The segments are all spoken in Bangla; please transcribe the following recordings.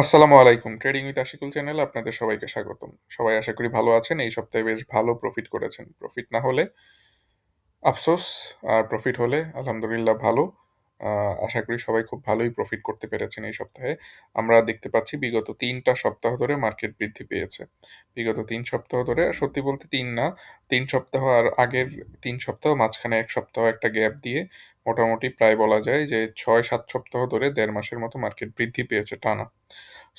আসসালামু আলাইকুম। ট্রেডিং উইথ আশিকুল চ্যানেল আপনাদের সবাইকে স্বাগতম। সবাই আশা করি ভালো আছেন। এই সপ্তাহে বেশ ভালো প্রফিট করেছেন। প্রফিট না হলে আফসোস, আর প্রফিট হলে আলহামদুলিল্লাহ ভালো। আশা করি সবাই খুব ভালোই প্রফিট করতে পেরেছেন এই সপ্তাহে। আমরা দেখতে পাচ্ছি বিগত তিনটা সপ্তাহ ধরে মার্কেট বৃদ্ধি পেয়েছে। বিগত তিন সপ্তাহ ধরে সত্যি বলতে তিন না, তিন সপ্তাহ আর আগের তিন সপ্তাহ মাঝখানে এক সপ্তাহ একটা গ্যাপ দিয়ে মোটামুটি প্রায় বলা যায় যে ৬-৭ সপ্তাহ ধরে দেড় মাসের মতো মার্কেট বৃদ্ধি পেয়েছে টানা।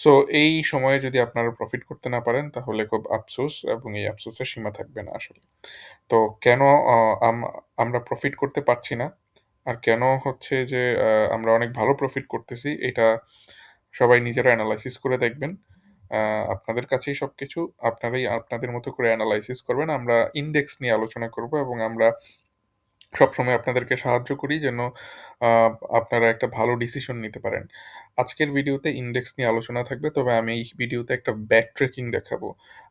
সো এই সময়ে যদি আপনারা প্রফিট করতে না পারেন, তাহলে খুব আফসোস এবং এই আফসোসের সীমা থাকবে না আসলে। তো কেন আমরা প্রফিট করতে পারছি না? আর কেন হচ্ছে যে আমরা অনেক ভালো প্রফিট করতেছি, এটা সবাই নিজেরা অ্যানালাইসিস করে দেখবেন। আপনাদের কাছেই সবকিছু। আপনারাই আপনাদের মতো করে অ্যানালাইসিস করবেন। আমরা ইন্ডেক্স নিয়ে আলোচনা করব এবং আমরা সবসময় আপনাদেরকে সাহায্য করি যেন আপনারা একটা ভালো ডিসিশন নিতে পারেন। আজকের ভিডিওতে ইন্ডেক্স নিয়ে আলোচনা থাকবে। তবে আমি এই ভিডিওতে একটা ব্যাক ট্রেকিং দেখাবো।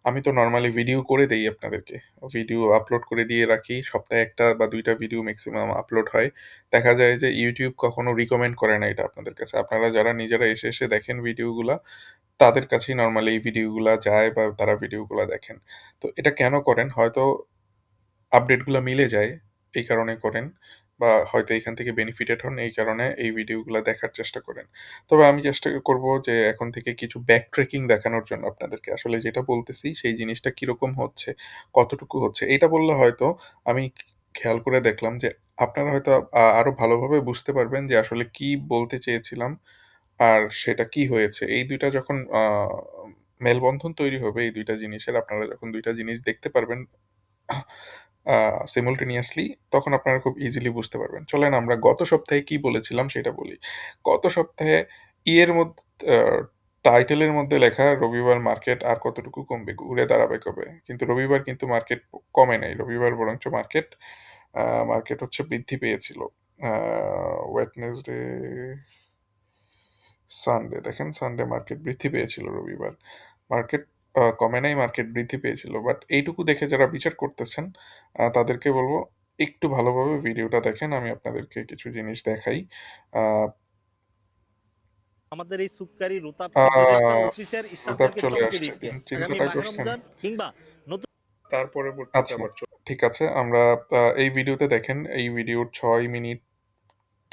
আমি তো নর্মালি ভিডিও করে দেই আপনাদেরকে। ভিডিও আপলোড করে দিয়ে রাখি। সপ্তাহে একটা বা দুইটা ভিডিও ম্যাক্সিমাম আপলোড হয়। দেখা যায় যে ইউটিউব কখনো রিকমেন্ড করে না এটা আপনাদের কাছে। আপনারা যারা নিজেরা এসে, এসে দেখেন ভিডিওগুলা, তাদের কাছেই নর্মালি এই ভিডিওগুলা যায় বা তারা ভিডিওগুলা দেখেন। তো এটা কেন করেন? হয়তো আপডেটগুলো মিলে যায়, এই কারণে করেন বা হয়তো এখান থেকে বেনিফিটেড হন এই কারণে এই ভিডিওগুলো দেখার চেষ্টা করেন। তবে আমি চেষ্টা করব যে এখন থেকে কিছু ব্যাক ট্র্যাকিং দেখানোর জন্য আপনাদেরকে। আসলে যেটা বলতেছি সেই জিনিসটা কীরকম হচ্ছে, কতটুকু হচ্ছে। এটা বললে হয়তো আমি খেয়াল করে দেখলাম যে আপনারা হয়তো আরও ভালোভাবে বুঝতে পারবেন যে আসলে কি বলতে চেয়েছিলাম আর সেটা কি হয়েছে। এই দুইটা যখন মেলবন্ধন তৈরি হবে এই দুইটা জিনিসের আপনারা যখন দুইটা জিনিস দেখতে পারবেন সিমultaneously তখন আপনারা খুব ইজিলি বুঝতে পারবেন। চলেন আমরা গত সপ্তাহে কি বলেছিলাম সেটা বলি। গত সপ্তাহে ইয়ের মধ্যে টাইটেলের মধ্যে লেখা রবিবার মার্কেট আর কতটুকু কমবে, ঘুরে দাঁড়াবে কবে? কিন্তু রবিবার কিন্তু মার্কেট কমে নাই। রবিবার বরঞ্চ মার্কেট মার্কেট হচ্ছে বৃদ্ধি পেয়েছিল। আ ওয়েডনেসডে সানডে দেখেন সানডে মার্কেট বৃদ্ধি পেয়েছিল রবিবার। মার্কেট আ কমে নাই, মার্কেট বৃদ্ধি পেয়েছিল। বাট এইটুকু দেখে যারা বিচার করতেছেন তাদেরকে বলব একটু ভালোভাবে ভিডিওটা দেখেন। আমি আপনাদেরকে কিছু জিনিস দেখাই। আ আমাদের এই রুতাব স্টাফদেরকে চলে চমকে আসছে। দিচ্ছে। চিন আগামী চিন্তাটা মাহে করছেন? রমজান কিংবা নতুন তার পরবর্তীতে আচ্ছা। আবার ঠিক আছে আমরা আ এই ভিডিওতে দেখেন এই ভিডিওর ছয় মিনিট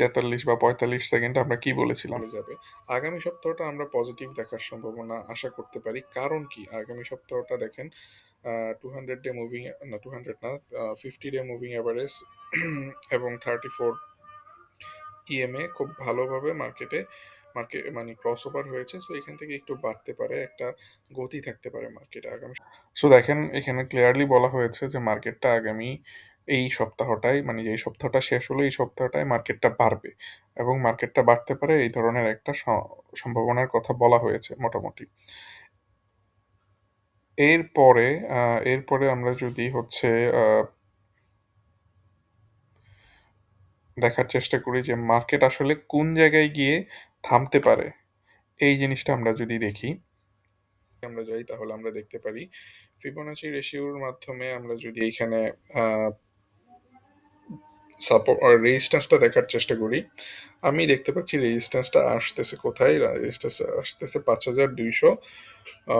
৪৩ বা ৪৫ সেকেন্ড আমরা কি বলেছিলাম যাবে। আগামী সপ্তাহটা আমরা পজিটিভ দেখার সম্ভাবনা আশা করতে পারি। কারণ কি? আগামী সপ্তাহটা দেখেন টু হান্ড্রেড ডে মুভিং না 200 না ফিফটি ডে মুভিং এভারেজ এবং 34 ইএমএ খুব ভালোভাবে মার্কেটে মার্কেট মানে ক্রস ওভার হয়েছে। সো এখান থেকে একটু বাড়তে পারে। একটা গতি থাকতে পারে মার্কেটে আগামী সো দেখেন এখানে ক্লিয়ারলি বলা হয়েছে যে মার্কেটটা আগামী এই সপ্তাহটায় মানে যে এই সপ্তাহটা শেষ হলো, এই সপ্তাহটায় মার্কেটটা বাড়বে এবং মার্কেটটা বাড়তে পারে এই ধরনের একটা সম্ভাবনার কথা বলা হয়েছে মোটামুটি। এরপরে এরপরে আমরা যদি হচ্ছে দেখার চেষ্টা করি যে মার্কেট আসলে কোন জায়গায় গিয়ে থামতে পারে। এই জিনিসটা আমরা যদি দেখি, আমরা যাই তাহলে আমরা দেখতে পারি ফিবোনাচি রেশিওর মাধ্যমে আমরা যদি এইখানে আ সাপো আ রেজিস্ট্যান্সটা দেখার চেষ্টা করি। আমি দেখতে পাচ্ছি রেজিস্ট্যান্সটা আসতেছে কোথায়? রেজিস্ট্যান্স আসতেছে ৫,২০০ আ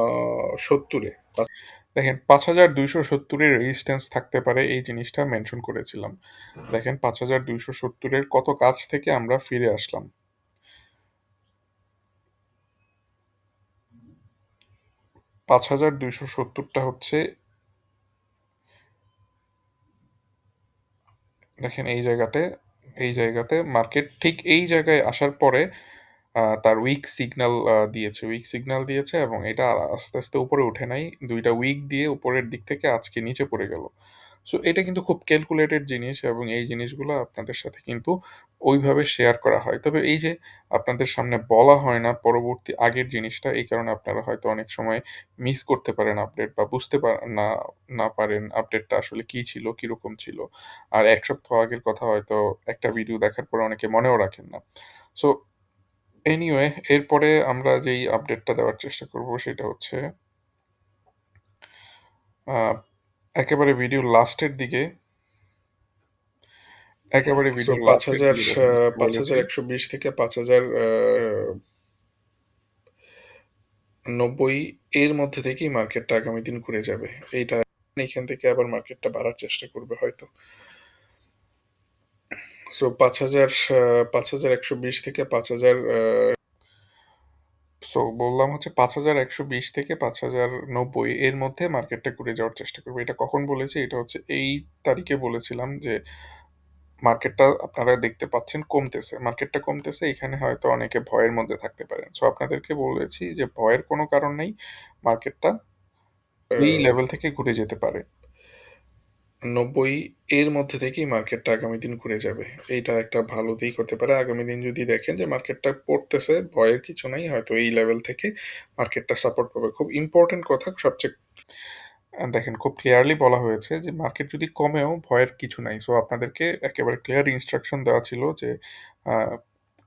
৭০ এ। পাঁচ দেখেন ৫,২৭০ এর রেজিস্ট্যান্স থাকতে পারে এই জিনিসটা মেনশন করেছিলাম। দেখেন ৫,২৭০ এর কত কাছ থেকে আমরা ফিরে আসলাম। ৫,২৭০ টা হচ্ছে দেখেন এই জায়গাতে এই জায়গাতে মার্কেট ঠিক এই জায়গায় আসার পরে তার উইক সিগনাল দিয়েছে। উইক সিগনাল দিয়েছে এবং এটা আস্তে, আস্তে উপরে উঠে নাই। দুইটা উইক দিয়ে উপরের দিক থেকে আজকে নিচে পড়ে গেল। সো এটা কিন্তু খুব ক্যালকুলেটেড জিনিস এবং এই জিনিসগুলো আপনাদের সাথে কিন্তু ওইভাবে শেয়ার করা হয়। তবে এই যে আপনাদের সামনে বলা হয় না পরবর্তী আগের জিনিসটা এই কারণে আপনারা হয়তো অনেক সময় মিস করতে পারেন আপডেট বা বুঝতে না না পারেন আপডেটটা আসলে কি ছিল, কীরকম ছিল। আর এক সপ্তাহ আগের কথা হয়তো একটা ভিডিও দেখার পরে অনেকে মনেও রাখেন না। সো এনিওয়ে এরপরে আমরা যেই আপডেটটা দেওয়ার চেষ্টা করব সেটা হচ্ছে একেবারে ভিডিওর লাস্টের দিকে একেবারে সো ভিডিওর পাঁচ হাজার আ দেখেন বলেছি ৫,১২০ থেকে ৫,০০০ আ নব্বই এর মধ্যে থেকেই মার্কেটটা আগামী দিন ঘুরে যাবে। এইটা এইখান থেকে আবার মার্কেটটা বাড়ার চেষ্টা করবে হয়তো। সো পাঁচ হাজার পাঁচ হাজার একশো বিশ থেকে পাঁচ হাজার সো বললাম হচ্ছে পাঁচ হাজার একশো বিশ থেকে পাঁচ হাজার নব্বই এর মধ্যে মার্কেটটা ঘুরে যাওয়ার চেষ্টা করবে। এটা কখন বলেছি? এটা হচ্ছে এই তারিখে বলেছিলাম যে মার্কেটটা আপনারা দেখতে পাচ্ছেন কমতেছে। মার্কেটটা কমতেছে এখানে হয়তো অনেকে ভয়ের মধ্যে থাকতে পারেন। সো আপনাদেরকে বলেছি যে ভয়ের কোনো কারণ নেই মার্কেটটা এই লেভেল থেকে ঘুরে যেতে পারে। নব্বই এর মধ্যে থেকেই মার্কেটটা আগামী দিন ঘুরে যাবে। এইটা একটা ভালো দিক হতে পারে। আগামী দিন যদি দেখেন যে মার্কেটটা পড়তেছে, ভয়ের কিছু নাই, হয়তো এই লেভেল থেকে মার্কেটটা সাপোর্ট পাবে। খুব ইম্পর্টেন্ট কথা, সবচেয়ে দেখেন খুব ক্লিয়ারলি বলা হয়েছে যে মার্কেট যদি কমেও, ভয়ের কিছু নাই। সো আপনাদেরকে একেবারে ক্লিয়ার ইনস্ট্রাকশন দেওয়া ছিল যে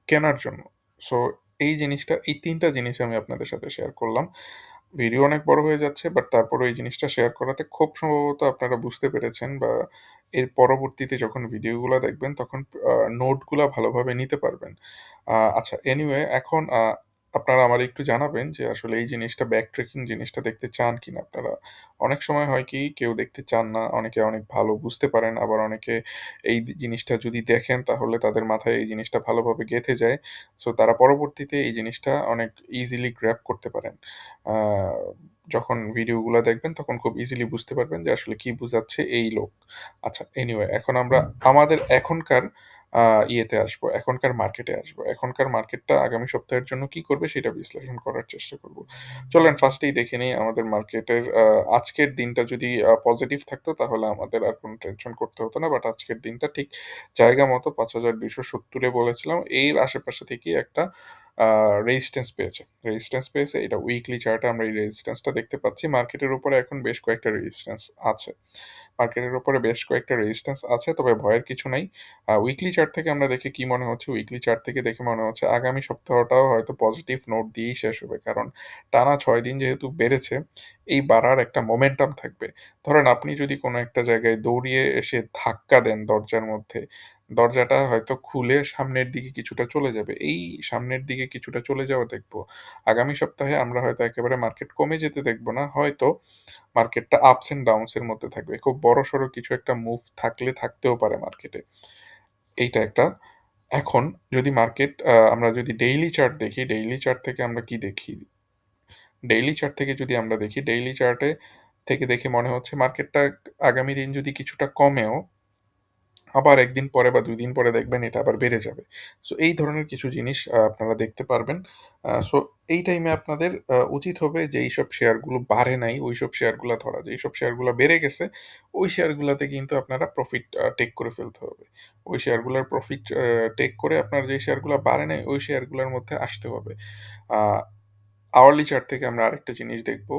কেনার জন্য। সো এই জিনিসটা, এই তিনটা জিনিস আমি আপনাদের সাথে শেয়ার করলাম। ভিডিও অনেক বড় হয়ে যাচ্ছে বাট তারপরে এই জিনিসটা শেয়ার করাতে খুব সম্ভবত আপনারা বুঝতে পেরেছেন বা এর পরবর্তীতে যখন ভিডিওগুলো দেখবেন তখন নোটগুলো ভালোভাবে নিতে পারবেন। আচ্ছা এনিওয়ে এখন আপনারা আমার একটু জানাবেন যে আসলে এই জিনিসটা ব্যাক ট্রেকিং জিনিসটা দেখতে চান কিনা? আপনারা অনেক সময় হয় কি কেউ দেখতে চান না অনেকে অনেক ভালো বুঝতে পারেন আবার অনেকে এই জিনিসটা যদি দেখেন তাহলে তাদের মাথায় এই জিনিসটা ভালোভাবে গেঁথে যায়। সো তারা পরবর্তীতে এই জিনিসটা অনেক ইজিলি গ্র্যাপ করতে পারেন। যখন ভিডিওগুলো দেখবেন তখন খুব ইজিলি বুঝতে পারবেন যে আসলে কি বোঝাচ্ছে এই লোক। আচ্ছা এনিওয়ে এখন আমরা আমাদের এখনকার ইয়েতে আসব, এখনকার মার্কেটে আসব। এখনকার মার্কেটটা আগামী সপ্তাহের জন্য কি করবে সেটা বিশ্লেষণ করার চেষ্টা করব। চলেন ফার্স্টেই দেখে নিই আমাদের মার্কেটের আজকের দিনটা যদি পজিটিভ থাকতো তাহলে আমাদের আর কোনো টেনশন করতে হতো না। বাট আজকের দিনটা ঠিক জায়গা মতো পাঁচ হাজার দুইশো সত্তরে বলেছিলাম। এর আশেপাশে থেকেই একটা রেজিস্ট্যান্স পেয়েছে। রেজিস্ট্যান্স পেয়েছে, এটা উইকলি চার্টে আমরা এই রেজিস্ট্যান্সটা দেখতে পাচ্ছি। মার্কেটের উপরে এখন বেশ কয়েকটা রেজিস্ট্যান্স আছে। মার্কেটের উপরে বেশ কয়েকটা রেজিস্ট্যান্স আছে, তবে ভয়ের কিছু নাই। উইকলি চার্ট থেকে আমরা দেখে কি মনে হচ্ছে? উইকলি চার্ট থেকে দেখে মনে হচ্ছে আগামী সপ্তাহটাও হয়তো পজিটিভ নোট দিয়েই শেষ হবে। কারণ টানা ছয় দিন যেহেতু বেড়েছে, এই বাড়ার একটা মোমেন্টাম থাকবে। ধরেন আপনি যদি কোনো একটা জায়গায় দৌড়িয়ে এসে ধাক্কা দেন দরজার মধ্যে দরজাটা হয়তো খুলে সামনের দিকে কিছুটা চলে যাবে। এই সামনের দিকে কিছুটা চলে যাওয়া দেখব। আগামী সপ্তাহে আমরা হয়তো একেবারে মার্কেট কমে যেতে দেখব না, হয়তো মার্কেটটা আপস এন্ড ডাউনস এর মধ্যে থাকবে। খুব বড় সড়ো কিছু একটা মুভ থাকলে থাকতেও পারে মার্কেটে এইটা একটা। এখন যদি মার্কেট আমরা যদি ডেইলি চার্ট দেখি ডেইলি চার্ট থেকে আমরা কি দেখি? ডেইলি চার্ট থেকে যদি আমরা দেখি ডেইলি চার্টে থেকে দেখে মনে হচ্ছে মার্কেটটা আগামী দিন যদি কিছুটা কমেও আবার একদিন পরে বা দুই দিন পরে দেখবেন এটা আবার বেড়ে যাবে। সো এই ধরনের কিছু জিনিস আপনারা দেখতে পারবেন। সো এই টাইমে আপনাদের উচিত হবে যে এইসব শেয়ারগুলো বাড়ে নাই ওই সব শেয়ারগুলো ধরা। যে এইসব শেয়ারগুলো বেড়ে গেছে, ওই শেয়ারগুলোতে কিন্তু আপনারা প্রফিট টেক করে ফেলতে হবে। ওই শেয়ারগুলোর প্রফিট টেক করে আপনার যে শেয়ারগুলো বাড়ে নাই, ওই শেয়ারগুলোর মধ্যে আসতে হবে। আওয়ারলি চার্ট থেকে আমরা আরেকটা জিনিস দেখব।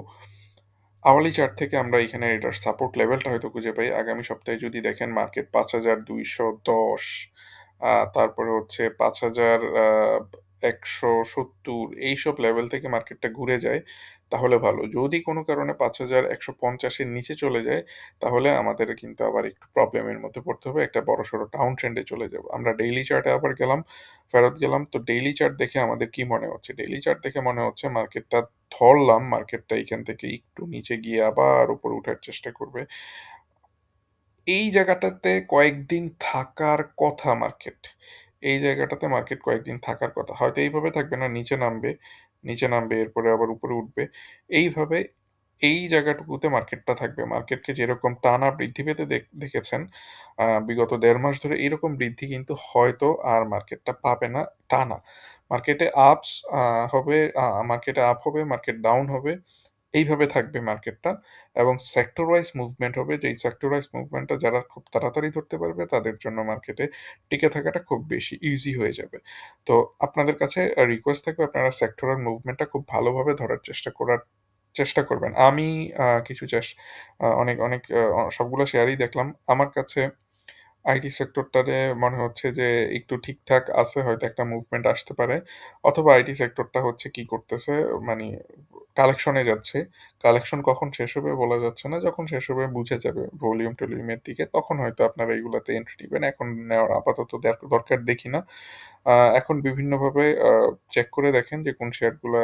আওয়ারলি চার্ট থেকে আমরা এখানে এটার সাপোর্ট লেভেলটা হয়তো খুঁজে পাই। আগামী সপ্তাহে যদি দেখেন মার্কেট পাঁচ হাজার দুইশো দশ তারপরে হচ্ছে পাঁচ হাজার একশো সত্তর, এইসব লেভেল থেকে মার্কেটটা ঘুরে যায়। তাহলে ভালো। যদি কোনো কারণে পাঁচ হাজার একশো পঞ্চাশের নিচে চলে যায়, তাহলে আমাদের কিন্তু আবার একটু প্রবলেমের মধ্যে পড়তে হবে। একটা বড় সড়ো ডাউন ট্রেন্ডে চলে যাব। আমরা ডেইলি চার্টে আবার গেলাম, ফেরত গেলাম। তো ডেইলি চার্ট দেখে আমাদের কি মনে হচ্ছে? ডেইলি চার্ট দেখে মনে হচ্ছে মার্কেটটা ধরলাম মার্কেটটা এখান থেকে একটু নিচে গিয়ে আবার উপরে উঠার চেষ্টা করবে। এই জায়গাটাতে কয়েকদিন থাকার কথা মার্কেট এই জায়গাটাতে মার্কেট কয়েকদিন থাকার কথা। হয়তো এইভাবে থাকবে না, নিচে নামবে। নিচে নামবে, এরপরে আবার উপরে উঠবে। এইভাবে এই জায়গাটুকুতে মার্কেটটা থাকবে। মার্কেটকে যেরকম টানা বৃদ্ধি পেতে দেখেছেন বিগত দেড় মাস ধরে এইরকম বৃদ্ধি কিন্তু হয়তো আর মার্কেটটা পাবে না, টানা। মার্কেটে আপস হবে মার্কেটে আপ হবে, মার্কেট ডাউন হবে। এইভাবে থাকবে মার্কেটটা এবং সেক্টর ওয়াইজ মুভমেন্ট হবে। যেই সেক্টর ওয়াইজ মুভমেন্টটা যারা খুব তাড়াতাড়ি ধরতে পারবে তাদের জন্য মার্কেটে টিকে থাকাটা খুব বেশি ইজি হয়ে যাবে। তো আপনাদের কাছে রিকোয়েস্ট থাকবে আপনারা সেক্টরাল মুভমেন্টটা খুব ভালোভাবে ধরার চেষ্টা করার চেষ্টা করবেন। আমি কিছু আহ, অনেক অনেক সবগুলো শেয়ারই দেখলাম। আমার কাছে আইটি সেক্টরটারে মনে হচ্ছে যে একটু ঠিকঠাক আছে, হয়তো একটা মুভমেন্ট আসতে পারে। অথবা আইটি সেক্টরটা হচ্ছে কি করতেছে মানে কালেকশনে যাচ্ছে। কালেকশন কখন শেষ হবে বলা যাচ্ছে না। যখন শেষ হবে বুঝে যাবে ভলিউম টলিউমের দিকে। তখন হয়তো আপনারা এইগুলাতে এন্ট্রি নেবেন এখন নেওয়ার আপাতত দরকার দেখি না। এখন বিভিন্নভাবে চেক করে দেখেন যে কোন শেয়ারগুলো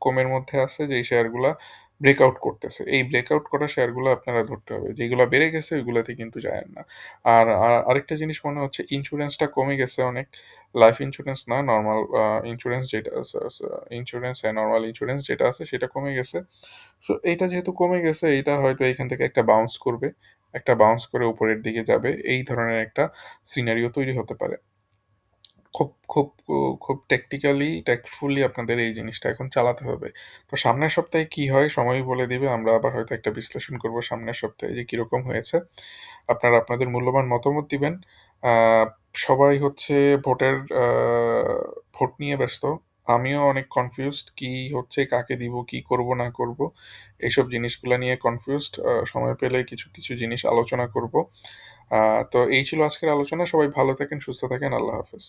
কমের মধ্যে আছে যেই শেয়ারগুলা ব্রেকআউট করতেছে। এই ব্রেকআউট করা শেয়ারগুলো আপনারা ধরতে হবে। যেগুলো বেড়ে গেছে, ওইগুলোতে কিন্তু যায় না। আর, আর- আরেকটা জিনিস মনে হচ্ছে ইন্স্যুরেন্সটা কমে গেছে অনেক। লাইফ ইন্স্যুরেন্স না নর্মাল ইন্স্যুরেন্স যেটা ইন্স্যুরেন্স হ্যাঁ নর্মাল ইন্স্যুরেন্স যেটা আছে, সেটা কমে গেছে। সো এটা যেহেতু কমে গেছে, এটা হয়তো এখান থেকে একটা বাউন্স করবে। একটা বাউন্স করে উপরের দিকে যাবে। এই ধরনের একটা সিনারিও তৈরি হতে পারে। খুব খুব খুব টেকটিক্যালি ট্যাক্টফুলি আপনাদের এই জিনিসটা এখন চালাতে হবে। তো সামনের সপ্তাহে কি হয় সময় বলে দিবে, আমরা আবার হয়তো একটা বিশ্লেষণ করব সামনের সপ্তাহে যে কীরকম হয়েছে। আপনারা আপনাদের মূল্যবান মতামত দিবেন। সবাই হচ্ছে ভোটের ভোট নিয়ে ব্যস্ত। আমিও অনেক কনফিউজড কি হচ্ছে, কাকে দিব, কি করব, না করব, এইসব জিনিসগুলো নিয়ে কনফিউজড সময় পেলে কিছু কিছু জিনিস আলোচনা করব। তো এই ছিল আজকের আলোচনা। সবাই ভালো থাকেন, সুস্থ থাকেন। আল্লাহ হাফেজ।